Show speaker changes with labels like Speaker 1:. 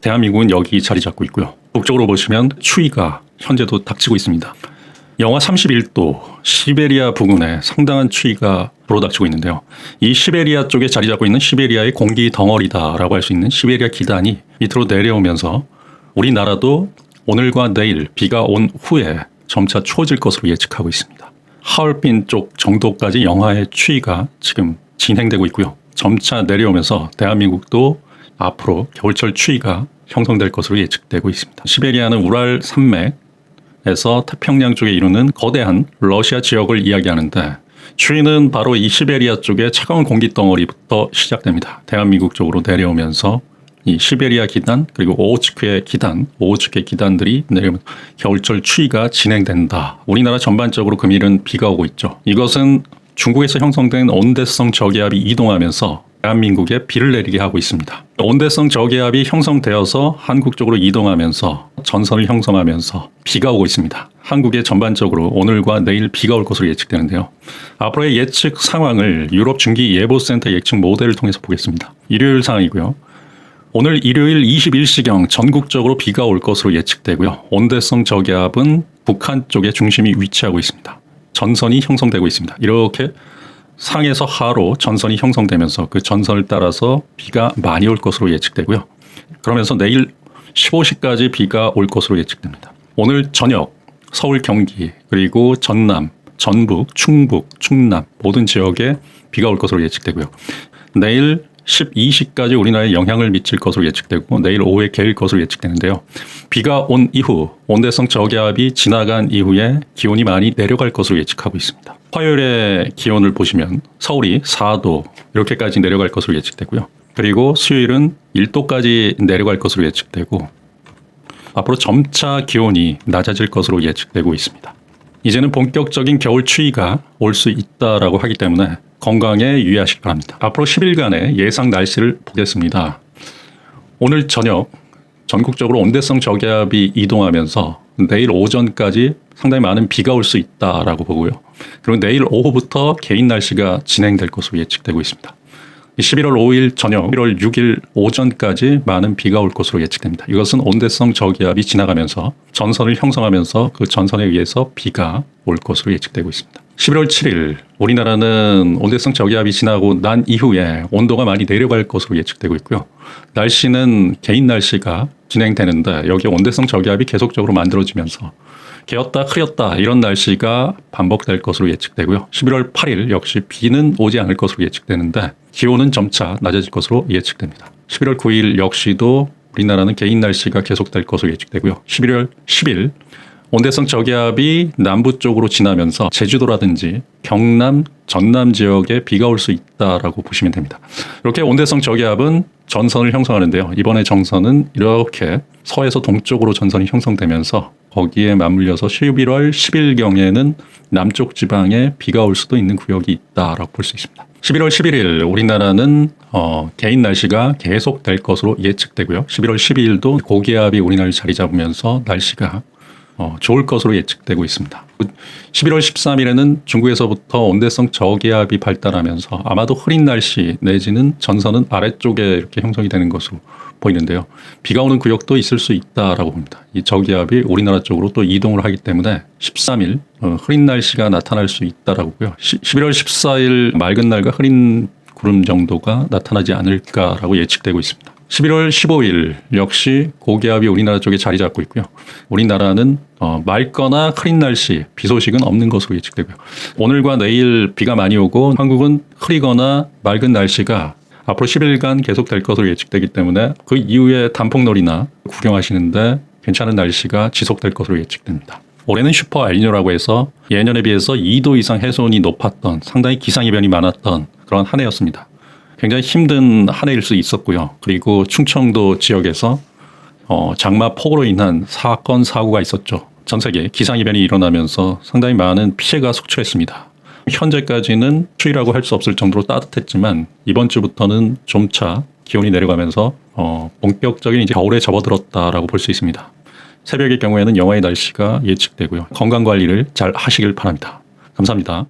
Speaker 1: 대한민국은 여기 자리 잡고 있고요. 북쪽으로 보시면 추위가 현재도 닥치고 있습니다. 영하 31도 시베리아 부근에 상당한 추위가 불어닥치고 있는데요. 이 시베리아 쪽에 자리 잡고 있는 시베리아의 공기 덩어리다라고 할 수 있는 시베리아 기단이 밑으로 내려오면서 우리나라도 오늘과 내일 비가 온 후에 점차 추워질 것으로 예측하고 있습니다. 하얼빈 쪽 정도까지 영하의 추위가 지금 진행되고 있고요. 점차 내려오면서 대한민국도 앞으로 겨울철 추위가 형성될 것으로 예측되고 있습니다. 시베리아는 우랄 산맥에서 태평양 쪽에 이루는 거대한 러시아 지역을 이야기하는데 추위는 바로 이 시베리아 쪽의 차가운 공기 덩어리부터 시작됩니다. 대한민국 쪽으로 내려오면서 이 시베리아 기단 그리고 오호츠크의 기단, 오호츠크의 기단들이 내려오면 겨울철 추위가 진행된다. 우리나라 전반적으로 금일은 비가 오고 있죠. 이것은 중국에서 형성된 온대성 저기압이 이동하면서 대한민국에 비를 내리게 하고 있습니다. 온대성 저기압이 형성되어서 한국 쪽으로 이동하면서 전선을 형성하면서 비가 오고 있습니다. 한국에 전반적으로 오늘과 내일 비가 올 것으로 예측되는데요. 앞으로의 예측 상황을 유럽 중기 예보센터 예측 모델을 통해서 보겠습니다. 일요일 상황이고요. 오늘 일요일 21시경 전국적으로 비가 올 것으로 예측되고요. 온대성 저기압은 북한 쪽에 중심이 위치하고 있습니다. 전선이 형성되고 있습니다. 이렇게 상에서 하로 전선이 형성되면서 그 전선을 따라서 비가 많이 올 것으로 예측되고요. 그러면서 내일 15시까지 비가 올 것으로 예측됩니다. 오늘 저녁 서울 경기 그리고 전남, 전북, 충북, 충남 모든 지역에 비가 올 것으로 예측되고요. 내일 12시까지 우리나라에 영향을 미칠 것으로 예측되고 내일 오후에 개일 것으로 예측되는데요. 비가 온 이후 온대성 저기압이 지나간 이후에 기온이 많이 내려갈 것으로 예측하고 있습니다. 화요일에 기온을 보시면 서울이 4도 이렇게까지 내려갈 것으로 예측되고요. 그리고 수요일은 1도까지 내려갈 것으로 예측되고 앞으로 점차 기온이 낮아질 것으로 예측되고 있습니다. 이제는 본격적인 겨울 추위가 올 수 있다라고 하기 때문에 건강에 유의하시기 바랍니다. 앞으로 10일간의 예상 날씨를 보겠습니다. 오늘 저녁 전국적으로 온대성 저기압이 이동하면서 내일 오전까지 상당히 많은 비가 올 수 있다라고 보고요. 그리고 내일 오후부터 개인 날씨가 진행될 것으로 예측되고 있습니다. 11월 5일 저녁, 11월 6일 오전까지 많은 비가 올 것으로 예측됩니다. 이것은 온대성 저기압이 지나가면서 전선을 형성하면서 그 전선에 의해서 비가 올 것으로 예측되고 있습니다. 11월 7일 우리나라는 온대성 저기압이 지나고 난 이후에 온도가 많이 내려갈 것으로 예측되고 있고요. 날씨는 개인 날씨가 진행되는데 여기 온대성 저기압이 계속적으로 만들어지면서 개었다 흐렸다 이런 날씨가 반복될 것으로 예측되고요. 11월 8일 역시 비는 오지 않을 것으로 예측되는데 기온은 점차 낮아질 것으로 예측됩니다. 11월 9일 역시도 우리나라는 개인 날씨가 계속될 것으로 예측되고요. 11월 10일 온대성 저기압이 남부 쪽으로 지나면서 제주도라든지 경남, 전남 지역에 비가 올 수 있다라고 보시면 됩니다. 이렇게 온대성 저기압은 전선을 형성하는데요. 이번에 정선은 이렇게 서에서 동쪽으로 전선이 형성되면서 거기에 맞물려서 11월 10일경에는 남쪽 지방에 비가 올 수도 있는 구역이 있다라고 볼 수 있습니다. 11월 11일 우리나라는 어, 개인 날씨가 계속 될 것으로 예측되고요. 11월 12일도 고기압이 우리나라를 자리 잡으면서 날씨가 어, 좋을 것으로 예측되고 있습니다. 11월 13일에는 중국에서부터 온대성 저기압이 발달하면서 아마도 흐린 날씨 내지는 전선은 아래쪽에 이렇게 형성이 되는 것으로 보이는데요. 비가 오는 구역도 있을 수 있다라고 봅니다. 이 저기압이 우리나라 쪽으로 또 이동을 하기 때문에 13일 어, 흐린 날씨가 나타날 수 있다라고 보고요. 11월 14일 맑은 날과 흐린 구름 정도가 나타나지 않을까라고 예측되고 있습니다. 11월 15일 역시 고기압이 우리나라 쪽에 자리 잡고 있고요. 우리나라는 어, 맑거나 흐린 날씨, 비 소식은 없는 것으로 예측되고요. 오늘과 내일 비가 많이 오고 한국은 흐리거나 맑은 날씨가 앞으로 10일간 계속될 것으로 예측되기 때문에 그 이후에 단풍놀이나 구경하시는데 괜찮은 날씨가 지속될 것으로 예측됩니다. 올해는 슈퍼 엘니뇨라고 해서 예년에 비해서 2도 이상 해수온이 높았던 상당히 기상이변이 많았던 그런 한 해였습니다. 굉장히 힘든 한 해일 수 있었고요. 그리고 충청도 지역에서 어, 장마 폭우로 인한 사건 사고가 있었죠. 전 세계 기상 이변이 일어나면서 상당히 많은 피해가 속출했습니다. 현재까지는 추위라고 할 수 없을 정도로 따뜻했지만 이번 주부터는 점차 기온이 내려가면서 어, 본격적인 이제 겨울에 접어들었다라고 볼 수 있습니다. 새벽의 경우에는 영하의 날씨가 예측되고요. 건강 관리를 잘 하시길 바랍니다. 감사합니다.